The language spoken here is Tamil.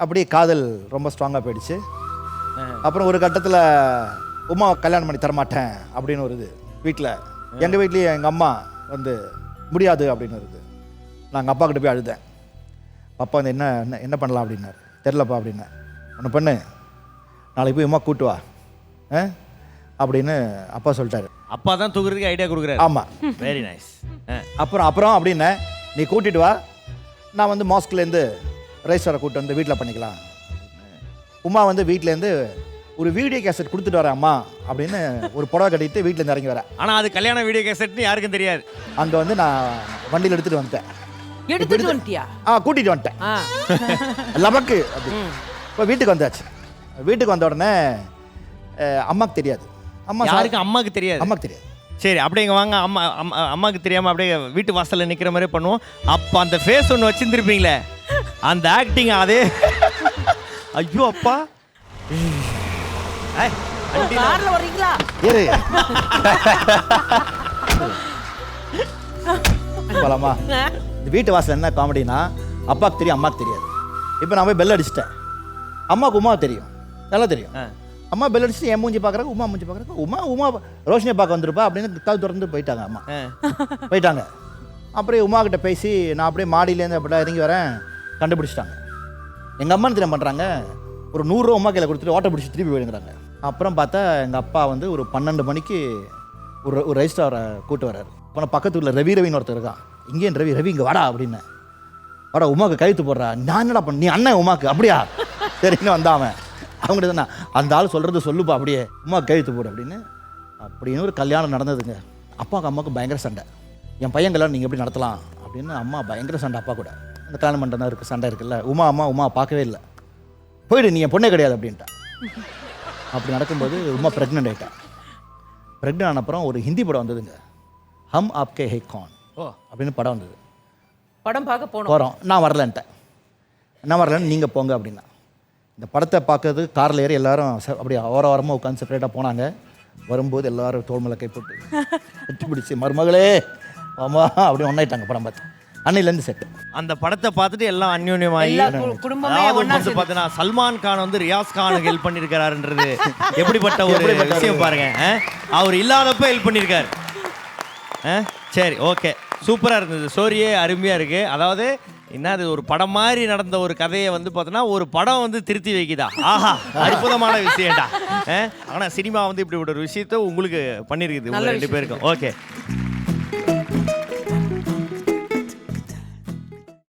அப்படியே காதல் ரொம்ப ஸ்ட்ராங்காக போயிடுச்சு. அப்புறம் ஒரு கட்டத்தில் உமா கல்யாணம் பண்ணி தரமாட்டேன் அப்படின்னு ஒரு இது. வீட்டில் எங்கள் வீட்லேயும் எங்கள் அம்மா வந்து முடியாது அப்படின்னு வருது நான் எங்கள் அப்பா கிட்ட போய் அழுதேன். அப்பா வந்து என்ன என்ன என்ன பண்ணலாம்? அப்படின்னாரு. தெரிலப்பா அப்படின்னேன் ஒன்று பண்ணு. நாளைக்கு போய் உமா கூட்டு வா. ஆ? அப்படின்னு அப்பா சொல்லிட்டாரு. அப்பா தான் தூக்குறதுக்கு ஐடியா கொடுக்குறாரு. ஆமாம் வெரி நைஸ் அப்புறம் அப்புறம் அப்படின்னேன் நீ கூட்டிட்டு வா. நான் வந்து மாஸ்க்லேருந்து ரைஸ்வரை கூட்டு வந்து வீட்டில் பண்ணிக்கலாம். உமா வந்து வீட்டிலேருந்து ஒரு வீடியோ கேசட் கொடுத்துட்டு வரேன் அம்மா அப்படின்னு ஒரு புடவை கட்டிட்டு வீட்டிலேருந்து இறங்கி வரேன். ஆனா அது கல்யாண வீடியோ கேசட்னு யாருக்கும் தெரியாது. அங்கே வந்து நான் வண்டியில் எடுத்துகிட்டு வந்துட்டேன். எடுத்துட்டு வந்துட்டியா? ஆ கூட்டிகிட்டு வந்துட்டேன். ஆ. லபக்கு அப்படி. இப்போ வீட்டுக்கு வந்தாச்சு. வீட்டுக்கு வந்த உடனே அஹ், அம்மாக்கு தெரியாது. அம்மா யாருக்கும் அம்மாக்கு தெரியாது? அம்மாக்கு தெரியாது. சரி அப்படியே இங்க வாங்க. அம்மா அம்மா அம்மாக்கு தெரியாம அப்படியே வீட்டு வாசல்ல நிக்கிற மாதிரி பண்ணுவோம். அப்ப அந்த ஃபேஸ் ஒன்று வச்சிருந்துருப்பீங்களே? அந்த ஆக்டிங் அதே. ஐயோ அப்பா. கார்ல வர்றீங்களா? இரு போலாமா? இந்த வீட்டு வாசல் என்ன காமெடினா அப்பாவுக்கு தெரியும் அம்மாவுக்கு தெரியாது. இப்போ நான் போய் பெல் அடிச்சிட்டேன். அம்மாவுக்கு உமா தெரியும். நல்லா தெரியும். அம்மா பெல் அடிச்சுட்டு என் மூஞ்சி பார்க்குறாங்க உமா மூஞ்சி பார்க்குறாங்க உமா உமா ரோஷினியை பார்க்க வந்திருப்பா அப்படின்னு கதவு திறந்து போயிட்டாங்க அம்மா. போயிட்டாங்க. அப்படியே உமா கிட்ட பேசி நான் அப்படியே மாடியிலேருந்து அப்படியே இறங்கி வரேன். கண்டுபிடிச்சிட்டாங்க. எங்கள் அம்மா என்ன பண்ணுறாங்க ஒரு நூறுரூவா அம்மா கையில் கொடுத்துட்டு ஓட்டை பிடிச்சி திருப்பி போயிடுங்கிறாங்க. அப்புறம் பார்த்தா எங்கள் அப்பா வந்து ஒரு பன்னெண்டு மணிக்கு ஒரு ஒரு ரெஜிஸ்டாரை கூட்டு வர்றாரு. அப்புறம் பக்கத்து ஊரில் ரவி ரவின்னு ஒருத்தர் இருக்கான். இங்கேயும் ரவி ரவி இங்கே வாடா அப்படின்னு. வாடா உமாக்கு கழுத்து போடுறா. நான் என்னடா பண்ண நீ அண்ணன் உமாக்கு அப்படியா? சரின்னு வந்தான் அவன். அவங்ககிட்ட தான் அந்த ஆள் சொல்கிறது சொல்லுப்பா அப்படியே. உமா கழுத்து போடு அப்படின்னு. அப்படின்னு ஒரு கல்யாணம் நடந்ததுங்க. அப்பாவுக்கு அம்மாவுக்கு பயங்கர சண்டை. என் பையன் கல்யாணம் நீங்கள் எப்படி நடத்தலாம்? அப்படின்னு அம்மா பயங்கர சண்டை அப்பா கூட. இந்த கல்யாணம் பண்ணுறது இருக்குது சண்டை இருக்குல்ல. உமா அம்மா உமா பார்க்கவே இல்லை. போயிடு நீ என் பொண்ணே கிடையாது அப்படின்ட்டா. அப்படி நடக்கும்போது உமா ப்ரெக்னென்ட் ஆகிட்டா ப்ரெக்னென்ட் ஆன அப்புறம் ஒரு ஹிந்தி படம் வந்ததுங்க. ஹம் ஆப்கே ஹே கான். ஓ. அப்படின்னு படம் வந்தது. படம் பார்க்க போனோம். போகிறோம் நான் வரலன்ட்டேன். நான் வரலன்னு நீங்கள் போங்க அப்படின்னா. இந்த படத்தை பார்க்கறது காரில் ஏறி எல்லாரும் அப்படியே ஓர ஓரமாக உட்காந்து செப்பரேட்டாக போனாங்க. வரும்போது எல்லாரும் தோல் மேலே கை போட்டு கட்டி பிடிச்சி மருமகளே ஆமா அப்படி ஒன்றாயிட்டாங்க படம் பார்த்து. அன்னையிலேருந்து செட்டு அந்த படத்தை பார்த்துட்டு எல்லாம் அந்யோன்யமாயி எல்லா கு- குடும்பமே வந்து பார்த்தீங்கன்னா சல்மான் கான் வந்து ரியாஸ் கானுக்கு ஹெல்ப் பண்ணியிருக்காருன்றது எப்படிப்பட்ட ஒரு விஷயம் பாருங்க? அவர் இல்லாதப்ப ஹெல்ப் பண்ணியிருக்காரு. ஆ? சரி ஓகே. சூப்பராக இருந்தது. ஸ்டோரியே அருமையாக இருக்கு. அதாவது என்ன அது ஒரு படம் மாதிரி நடந்த ஒரு கதையை வந்து பார்த்தோன்னா ஒரு படம் வந்து திருத்தி வைக்குதா? ஆஹா அற்புதமான விஷயம்டா. ஆ? ஆனா சினிமா வந்து இப்படி ஒரு விஷயத்த உங்களுக்கு பண்ணியிருக்குது ரெண்டு பேருக்கும். ஓகே.